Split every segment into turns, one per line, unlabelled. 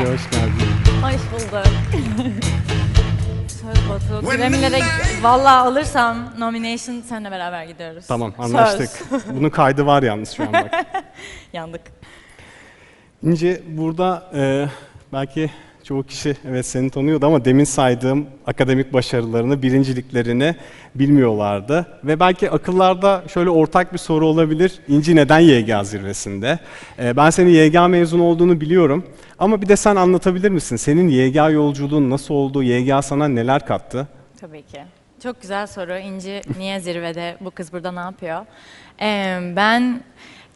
Ece hoş geldin.
Hoş bulduk. Söz Batu. Grammy'lere valla alırsam nomination seninle beraber gidiyoruz.
Tamam anlaştık. Bunun kaydı var yalnız şu an bak.
Yandık.
İnce burada e, belki çoğu kişi evet seni tanıyordu ama demin saydığım akademik başarılarını, birinciliklerini bilmiyorlardı. Ve belki akıllarda şöyle ortak bir soru olabilir. İnci neden YGA zirvesinde? E, ben senin YGA mezunu olduğunu biliyorum. Ama bir de sen anlatabilir misin? Senin YGA yolculuğun nasıl oldu? YGA sana neler kattı?
Tabii ki. Çok güzel soru. İnci niye zirvede? Bu kız burada ne yapıyor? Ee, ben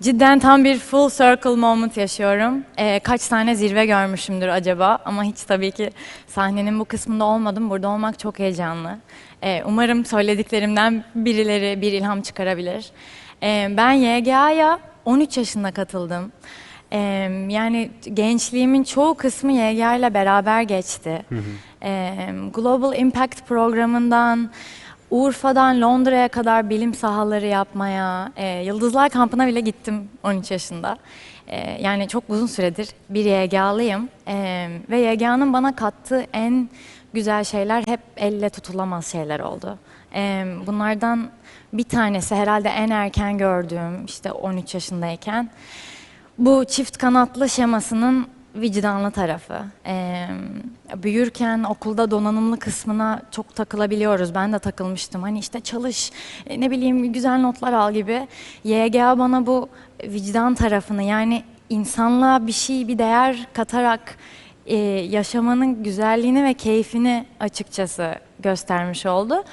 cidden tam bir full circle moment yaşıyorum. Ee, kaç tane zirve görmüşümdür acaba? Ama hiç tabii ki sahnenin bu kısmında olmadım. Burada olmak çok heyecanlı. Ee, umarım söylediklerimden birileri bir ilham çıkarabilir. Ee, ben YGA'ya 13 yaşında katıldım. Ee, yani gençliğimin çoğu kısmı YGA ile beraber geçti. Ee, Global Impact programından Urfa'dan Londra'ya kadar bilim sahaları yapmaya, e, Yıldızlar Kampı'na bile gittim 13 yaşında. E, yani çok uzun süredir bir YGA'lıyım E, ve YGA'nın bana kattığı en güzel şeyler hep elle tutulamaz şeyler oldu. E, bunlardan bir tanesi herhalde en erken gördüğüm işte 13 yaşındayken bu çift kanatlı şemasının vicdanlı tarafı. Ee, büyürken okulda donanımlı kısmına çok takılabiliyoruz. Ben de takılmıştım. Hani işte çalış, e, ne bileyim güzel notlar al gibi. YGA bana bu vicdan tarafını yani insanlığa bir şey, bir değer katarak e, yaşamanın güzelliğini ve keyfini açıkçası göstermiş oldu.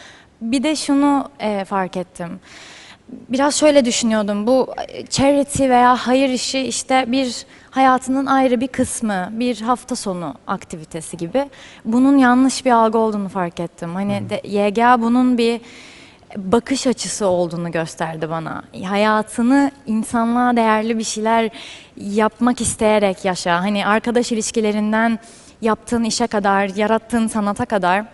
Bir de şunu e, fark ettim biraz şöyle düşünüyordum. Bu e, charity veya hayır işi işte bir hayatının ayrı bir kısmı, bir hafta sonu aktivitesi gibi. Bunun yanlış bir algı olduğunu fark ettim. Hani de, YGA bunun bir bakış açısı olduğunu gösterdi bana. Hayatını insanlığa değerli bir şeyler yapmak isteyerek yaşa. Hani arkadaş ilişkilerinden yaptığın işe kadar, yarattığın sanata kadar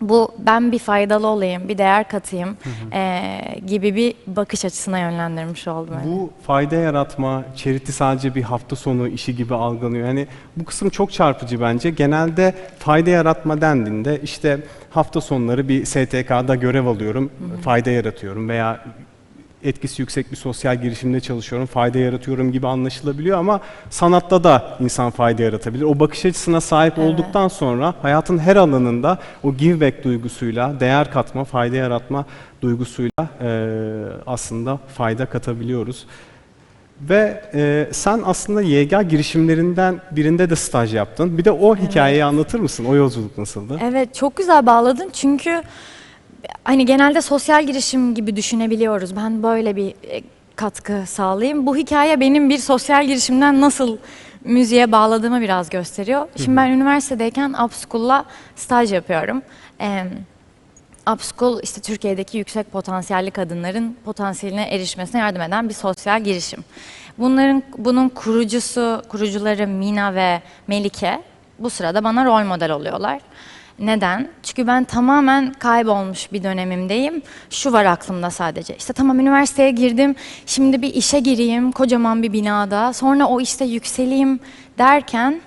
bu ben bir faydalı olayım, bir değer katayım eee, gibi bir bakış açısına yönlendirmiş oldum.
Bu fayda yaratma, charity sadece bir hafta sonu işi gibi algılanıyor. Yani bu kısım çok çarpıcı bence. Genelde fayda yaratma dendiğinde işte hafta sonları bir STK'da görev alıyorum, fayda yaratıyorum veya etkisi yüksek bir sosyal girişimde çalışıyorum, fayda yaratıyorum gibi anlaşılabiliyor ama sanatta da insan fayda yaratabilir. O bakış açısına sahip
Evet.
olduktan sonra hayatın her alanında o give back duygusuyla, değer katma, fayda yaratma duygusuyla eee, aslında fayda katabiliyoruz. Ve eee, sen aslında YGA girişimlerinden birinde de staj yaptın. Bir de o hikayeyi anlatır mısın? O yolculuk nasıldı?
Evet çok güzel bağladın çünkü hani genelde sosyal girişim gibi düşünebiliyoruz. Ben böyle bir e, katkı sağlayayım. Bu hikaye benim bir sosyal girişimden nasıl müziğe bağladığımı biraz gösteriyor. Şimdi ben üniversitedeyken Upschool'la staj yapıyorum. Ee, Upschool işte Türkiye'deki yüksek potansiyelli kadınların potansiyeline erişmesine yardım eden bir sosyal girişim. Bunların bunun kurucusu, kurucuları Mina ve Melike bu sırada bana rol model oluyorlar. Neden? Çünkü ben tamamen kaybolmuş bir dönemimdeyim. Şu var aklımda sadece. İşte tamam üniversiteye girdim. Şimdi bir işe gireyim kocaman bir binada. Sonra o işte yükseleyim derken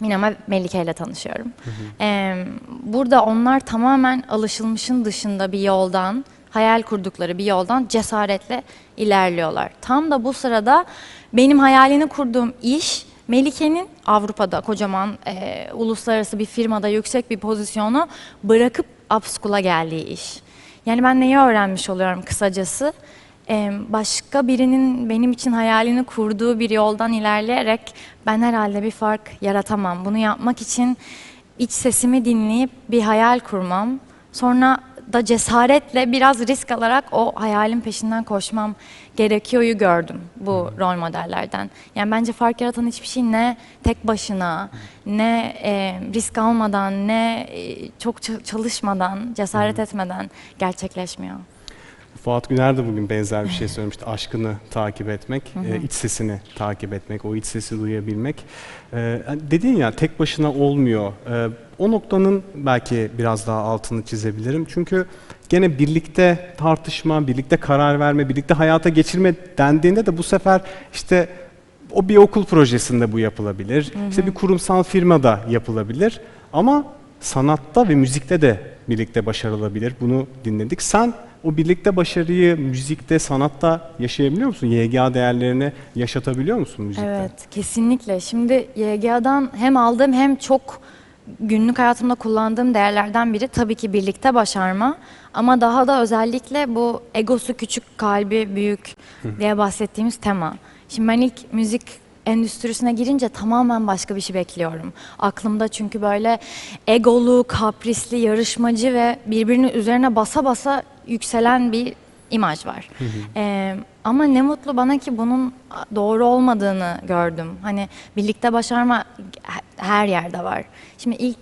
Minema Melike ile tanışıyorum. Ee, burada onlar tamamen alışılmışın dışında bir yoldan, hayal kurdukları bir yoldan cesaretle ilerliyorlar. Tam da bu sırada benim hayalini kurduğum iş Melike'nin Avrupa'da kocaman e, uluslararası bir firmada yüksek bir pozisyonu bırakıp Upschool'a geldiği iş. Yani ben neyi öğrenmiş oluyorum kısacası? Ee, başka birinin benim için hayalini kurduğu bir yoldan ilerleyerek ben herhalde bir fark yaratamam. Bunu yapmak için iç sesimi dinleyip bir hayal kurmam. Sonra da cesaretle biraz risk alarak o hayalin peşinden koşmam gerekiyor'yu gördüm bu rol modellerden. Yani bence fark yaratan hiçbir şey ne tek başına, ne e, risk almadan, ne e, çok çalışmadan, cesaret etmeden gerçekleşmiyor.
Fuat Güner de bugün benzer bir şey söylemişti. Aşkını takip etmek, e, iç sesini takip etmek, o iç sesi duyabilmek. E, dedin ya tek başına olmuyor. E, o noktanın belki biraz daha altını çizebilirim. Çünkü gene birlikte tartışma, birlikte karar verme, birlikte hayata geçirme dendiğinde de bu sefer işte o bir okul projesinde bu yapılabilir. İşte bir kurumsal firmada yapılabilir. Ama sanatta ve müzikte de birlikte başarılabilir. Bunu dinledik. Sen o birlikte başarıyı müzikte, sanatta yaşayabiliyor musun? YGA değerlerini yaşatabiliyor musun müzikte?
Evet, kesinlikle. Şimdi YGA'dan hem aldığım hem çok günlük hayatımda kullandığım değerlerden biri tabii ki birlikte başarma. Ama daha da özellikle bu egosu küçük, kalbi büyük diye bahsettiğimiz tema. Şimdi ben ilk müzik endüstrisine girince tamamen başka bir şey bekliyorum. Aklımda çünkü böyle egolu, kaprisli, yarışmacı ve birbirinin üzerine basa basa yükselen bir imaj var. Ee, ama ne mutlu bana ki bunun doğru olmadığını gördüm. Hani birlikte başarma her yerde var. Şimdi ilk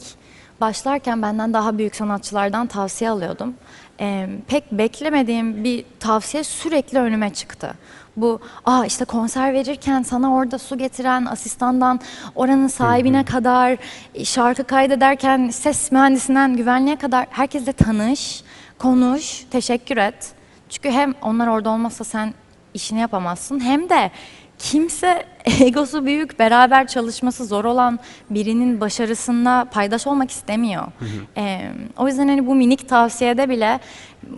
başlarken benden daha büyük sanatçılardan tavsiye alıyordum. Ee, pek beklemediğim bir tavsiye sürekli önüme çıktı. Bu aa işte konser verirken sana orada su getiren asistandan oranın sahibine kadar şarkı kaydederken ses mühendisinden güvenliğe kadar herkesle tanış, konuş, teşekkür et. Çünkü hem onlar orada olmazsa sen işini yapamazsın hem de kimse egosu büyük, beraber çalışması zor olan birinin başarısında paydaş olmak istemiyor. Ee, o yüzden hani bu minik tavsiyede bile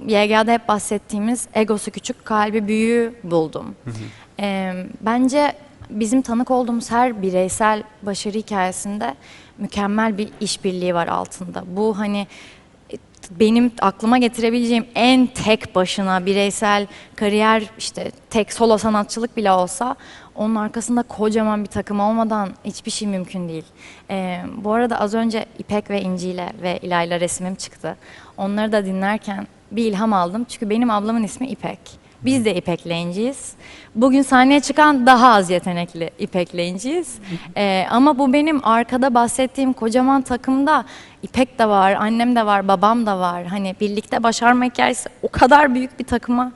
YGA'da hep bahsettiğimiz egosu küçük, kalbi büyüğü buldum. Ee, bence bizim tanık olduğumuz her bireysel başarı hikayesinde mükemmel bir işbirliği var altında. Bu hani benim aklıma getirebileceğim en tek başına bireysel kariyer işte tek solo sanatçılık bile olsa onun arkasında kocaman bir takım olmadan hiçbir şey mümkün değil. Ee, bu arada az önce İpek ve İnci ile ve İlayla resimim çıktı. Onları da dinlerken bir ilham aldım. Çünkü benim ablamın ismi İpek. Biz de İpek'le İnci'yiz. Bugün sahneye çıkan daha az yetenekli İpek'le İnci'yiz. Ee, ama bu benim arkada bahsettiğim kocaman takımda İpek de var, annem de var, babam da var. Hani birlikte başarma hikayesi o kadar büyük bir takıma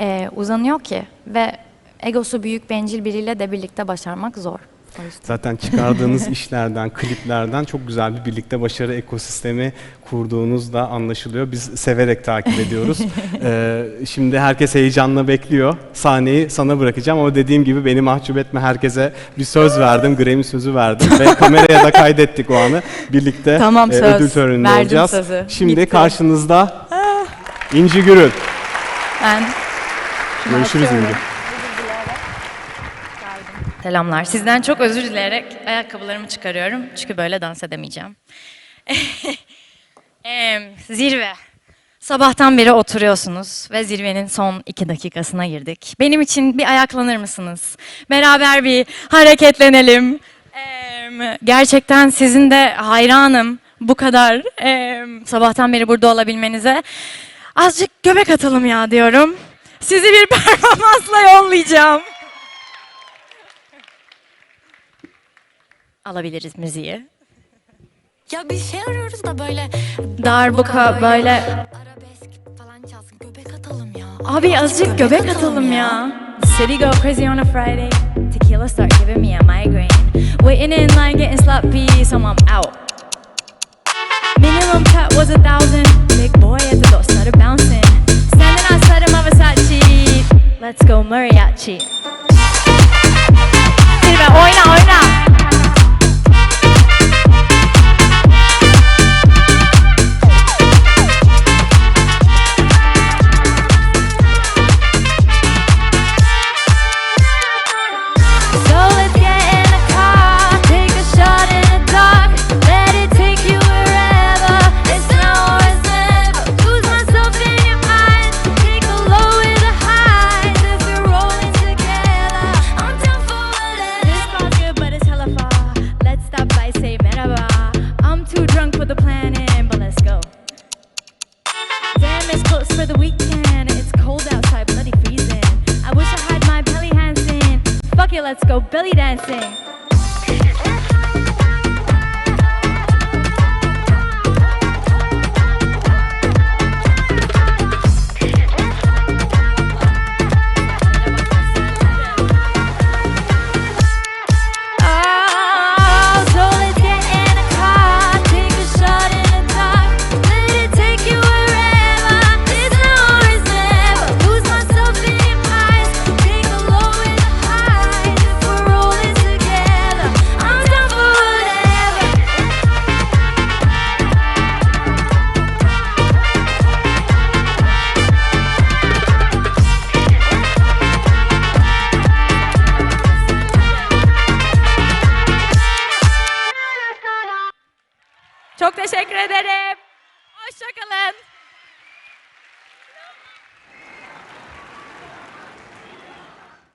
e, uzanıyor ki. Ve egosu büyük, bencil biriyle de birlikte başarmak zor.
Zaten çıkardığınız işlerden, kliplerden çok güzel bir birlikte başarı ekosistemi kurduğunuz da anlaşılıyor. Biz severek takip ediyoruz. Ee, şimdi herkes heyecanla bekliyor. Sahneyi sana bırakacağım ama dediğim gibi beni mahcup etme herkese bir söz verdim, Grammy sözü verdim ve kameraya da kaydettik o anı. Birlikte
Tamam,
e, ödül töreninde
Verdim
olacağız.
sözü.
Şimdi
Gitti.
karşınızda İnci Gürül.
Ben
Görüşürüz. İnci.
Selamlar. Sizden çok özür dileyerek ayakkabılarımı çıkarıyorum. Çünkü böyle dans edemeyeceğim. Em, zirve. Sabahtan beri oturuyorsunuz ve zirvenin son iki dakikasına girdik. Benim için bir ayaklanır mısınız? Beraber bir hareketlenelim. Gerçekten sizin de hayranım bu kadar sabahtan beri burada olabilmenize. Azıcık göbek atalım ya diyorum. Sizi bir performansla yollayacağım. Alabiliriz müziği.
Ya bir şey arıyoruz da böyle
Darbuka böyle.
arabesk falan çalsın. Göbek atalım ya.
Abi azıcık göbek atalım ya. City go crazy on a Friday. Tequila start giving me a migraine. Waiting in line getting sloppy, so I'm out. Minimum cut was a thousand. Big boy at the door started bouncing. Standing outside of my Versace. Let's go mariachi. Zirve oyna oyna. İn. Fuck it, let's go belly dancing. President.